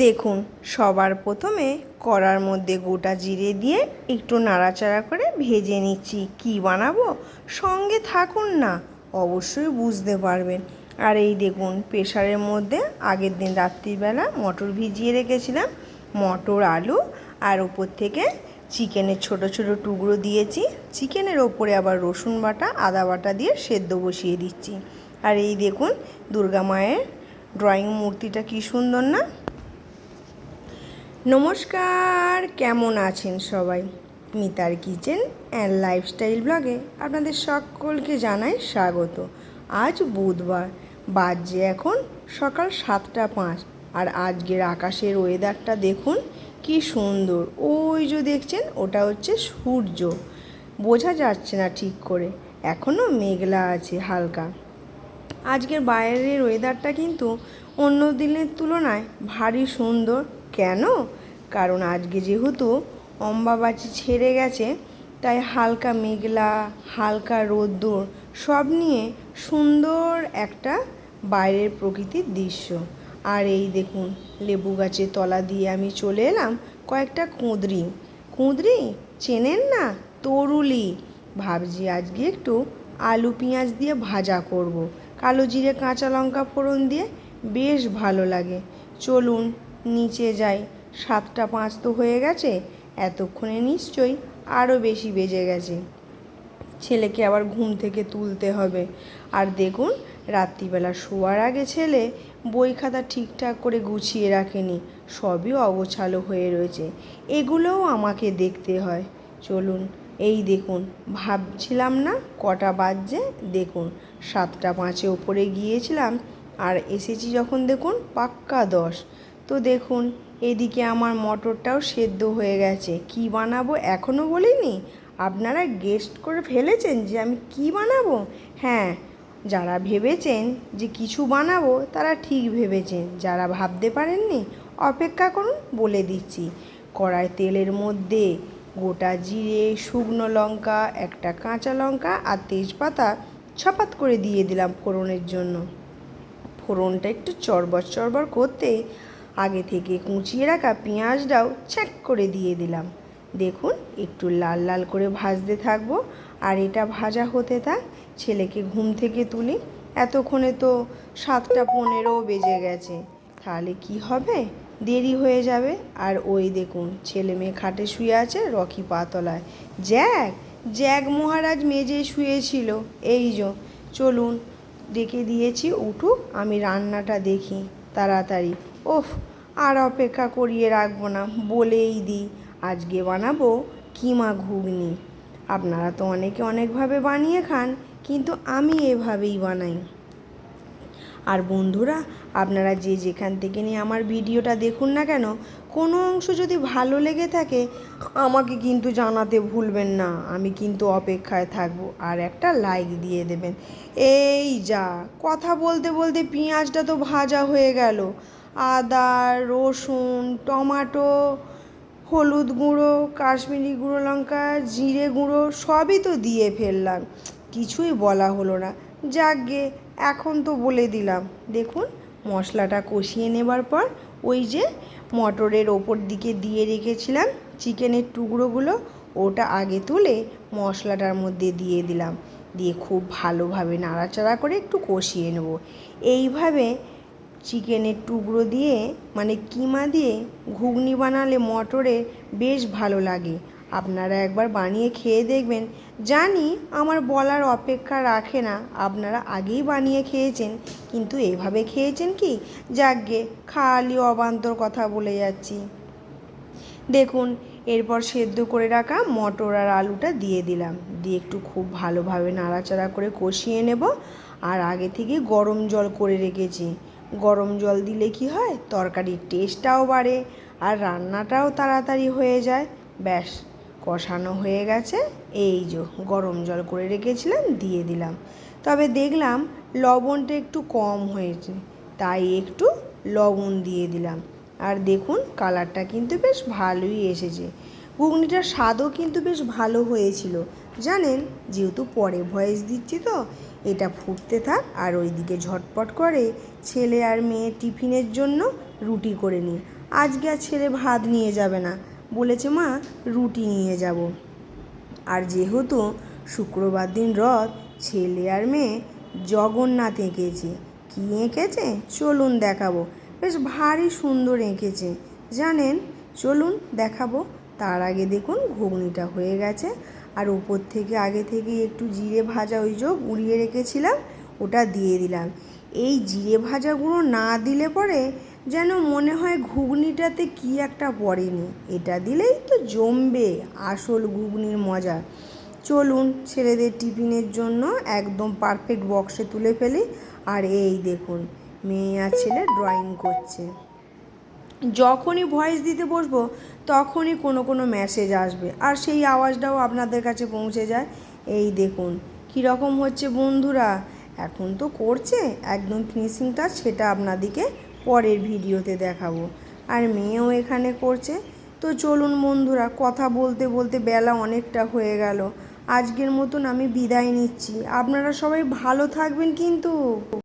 দেখুন, সবার প্রথমে কড়ার মধ্যে গোটা জিরে দিয়ে একটু নাড়াচাড়া করে ভেজে নিচ্ছি। কি বানাবো? সঙ্গে থাকুন না, অবশ্যই বুঝতে পারবেন। আর এই দেখুন প্রেশারের মধ্যে আগের দিন রাত্রিবেলা মটর ভিজিয়ে রেখেছিলাম। মটর, আলু আর ওপর থেকে চিকেনের ছোট ছোট টুকরো দিয়েছি। চিকেনের ওপরে আবার রসুন বাটা, আদা বাটা দিয়ে সেদ্ধ বসিয়ে দিচ্ছি। আর এই দেখুন, দুর্গা মায়ের ড্রয়িং মূর্তিটা কি সুন্দর না? নমস্কার, কেমন আছেন সবাই? মিতার কিচেন অ্যান্ড লাইফস্টাইল ব্লগে আপনাদের সকলকে জানাই স্বাগত। আজ বুধবার বাজে এখন সকাল সাতটা পাঁচ আর আজকের আকাশের ওয়েদারটা দেখুন কি সুন্দর। ওই যে দেখছেন, ওটা হচ্ছে সূর্য। বোঝা যাচ্ছে না ঠিক করে এখনও মেঘলা আছে হালকা। আজকের বাইরের ওয়েদারটা কিন্তু অন্য দিনের তুলনায় ভারী সুন্দর। কেন? কারণ আজকে যেহেতু অম্বাবাচি ছেড়ে গেছে, তাই হালকা মেঘলা, হালকা রোদ্দুর, সব নিয়ে সুন্দর একটা বাইরের প্রকৃতির দৃশ্য। আর এই দেখুন, লেবু গাছের তলা দিয়ে আমি চলে এলাম কয়েকটা কুঁদরি। কুঁদরি চেনেন না? তরুলি। ভাবছি আজকে একটু আলু পেঁয়াজ দিয়ে ভাজা করব। কালো জিরে কাঁচা লঙ্কা ফোড়ন দিয়ে বেশ ভালো লাগে। চলুন, নিচে যাই। সাতটা পাঁচ তো হয়ে গেছে, এতক্ষণে নিশ্চয়ই আরও বেশি বেজে গেছে। ছেলেকে আবার ঘুম থেকে তুলতে হবে। আর দেখুন, রাত্রিবেলা শোয়ার আগে ছেলে বই খাতা ঠিকঠাক করে গুছিয়ে রাখেনি, সবই অগোছালো হয়ে রয়েছে। এগুলোও আমাকে দেখতে হয়। চলুন, এই দেখুন, ভাবছিলাম না কটা বাজছে, দেখুন, সাতটা পাঁচে ওপরে গিয়েছিলাম, আর এসেছি যখন দেখুন পাক্কা দশ। তো দেখুন এদিকে আমার মটরটাও সেদ্ধ হয়ে গেছে। কি বানাবো এখনও বলিনি? আপনারা গেস্ট করে ফেলেছেন যে আমি কি বানাবো? হ্যাঁ যারা ভেবেছেন যে কিছু বানাবো তারা ঠিক ভেবেছেন, যারা ভাবতে পারেননি অপেক্ষা করুন বলে দিচ্ছি। কড়াই তেলের মধ্যে গোটা জিরে, শুকনো লঙ্কা, একটা কাঁচা লঙ্কা আর তেজপাতা ছপাত করে দিয়ে দিলাম ফোড়নের জন্য। ফোড়নটা একটু চরবর চরবর করতে আগে থেকে কুঁচিয়ে রাখা পেঁয়াজটাও ছ্যাক করে দিয়ে দিলাম। দেখুন, একটু লাল লাল করে ভাজতে থাকব। আর এটা ভাজা হতে থাক, ছেলেকে ঘুম থেকে তুলি। এতক্ষণে তো সাতটা পনেরো বেজে গেছে। তাহলে কি হবে? দেরি হয়ে যাবে। আর ওই দেখুন, ছেলে মেয়ে খাটে শুয়ে আছে রকি পাতলায়। জ্যাক জ্যাক মহারাজ মেজে শুয়েছিল। এই যো, চলুন, ডেকে দিয়েছি, উঠুক, আমি রান্নাটা দেখি, তাড়াতাড়ি। ওফ, আর অপেক্ষা করিয়ে রাখব না, বলেই দিই। আজকে বানাবো কিমা ঘুগনি। আপনারা তো অনেকে অনেকভাবে বানিয়ে খান, কিন্তু আমি এভাবেই বানাই। আর বন্ধুরা, আপনারা যে যেখান থেকে নিয়ে আমার ভিডিওটা দেখুন না কেন, কোনো অংশ যদি ভালো লেগে থাকে, আমাকে কিন্তু জানাতে ভুলবেন না। আমি কিন্তু অপেক্ষায় থাকব, আর একটা লাইক দিয়ে দেবেন। এই যা, কথা বলতে বলতে পেঁয়াজটা তো ভাজা হয়ে গেল। আদা, রসুন, টমাটো, হলুদ গুঁড়ো, কাশ্মীরি গুঁড়ো লঙ্কা, জিরে গুঁড়ো সবই তো দিয়ে ফেললাম। কিছুই বলা হলো না। যাকগে, এখন তো বলে দিলাম। দেখুন, মশলাটা কষিয়ে নেবার পর ওই যে মটরের ওপর দিকে দিয়ে রেখেছিলাম চিকেনের টুকরোগুলো, ওটা আগে তুলে মশলাটার মধ্যে দিয়ে দিলাম। দিয়ে খুব ভালোভাবে নাড়াচাড়া করে একটু কষিয়ে নেব। এইভাবে চিকেনের টুকরো দিয়ে মানে কিমা দিয়ে ঘুগনি বানালে মটরে বেশ ভালো লাগে। আপনারা একবার বানিয়ে খেয়ে দেখবেন। জানি আমার বলার অপেক্ষা রাখে না, আপনারা আগেই বানিয়ে খেয়েছেন, কিন্তু এভাবে খেয়েছেন কি? যাকগে, খালি অবান্তর কথা বলে যাচ্ছি। দেখুন, এরপর সেদ্ধ করে রাখা মটর আর আলুটা দিয়ে দিলাম। দিয়ে একটু খুব ভালোভাবে নাড়াচাড়া করে কষিয়ে নেব। আর আগে থেকে গরম জল করে রেখেছি। গরম জল দিলে কি হয়? তরকারির টেস্টটাও বাড়ে আর রান্নাটাও তাড়াতাড়ি হয়ে যায়। ব্যাস, কষানো হয়ে গেছে। এই যে, গরম জল করে রেখেছিলাম, দিয়ে দিলাম। তবে দেখলাম লবণটা একটু কম হয়েছে, তাই একটু লবণ দিয়ে দিলাম। আর দেখুন কালারটা কিন্তু বেশ ভালোই এসেছে। ঘুগনিটার স্বাদও কিন্তু বেশ ভালো হয়েছিল। জানেন, যেহেতু পরে ভয়েস দিচ্ছি তো এটা ফুটতে থাক আর ওইদিকে ঝটপট করে ছেলে আর মেয়ে টিফিনের জন্য রুটি করে নিই। আজকে আর ছেলে ভাত নিয়ে যাবে না। বলেছে, মা, রুটি নিয়ে যাব। আর যেহেতু শুক্রবার দিন রথ, ছেলে আর মেয়ে জগন্নাথ এঁকেছে। কী এঁকেছে? চলুন দেখাবো। বেশ ভারী সুন্দর এঁকেছে। জানেন, চলুন দেখাবো। তার আগে দেখুন, ঘুগনিটা হয়ে গেছে। আর উপর থেকে আগে থেকে একটু জিরে ভাজা ওই যে গুঁড়িয়ে রেখেছিলাম, ওটা দিয়ে দিলাম। এই জিরে ভাজাগুলো না দিলে পরে যেন মনে হয় ঘুগনিটাতে কি একটা পড়েনি। এটা দিলেই তো জমবে আসল ঘুগনির মজা। চলুন ছেলেদের টিফিনের জন্য একদম পারফেক্ট বক্সে তুলে ফেলি। আর এই দেখুন, মেয়ে আর ছেলে ড্রয়িং করছে। যখনই ভয়েস দিতে বসবো, তখনই কোনো কোনো মেসেজ আসবে। আর সেই আওয়াজটাও আপনাদের কাছে পৌঁছে যায়। এই দেখুন, কীরকম হচ্ছে বন্ধুরা? এখন তো করছে, একদম ফিনিশিংটা সেটা আপনাদেরকে পরের ভিডিওতে দেখাবো। আর মেয়েও এখানে করছে। তো চলুন বন্ধুরা, কথা বলতে বলতে বেলা অনেকটা হয়ে গেল। আজকের মতন আমি বিদায় নিচ্ছি। আপনারা সবাই ভালো থাকবেন কিন্তু।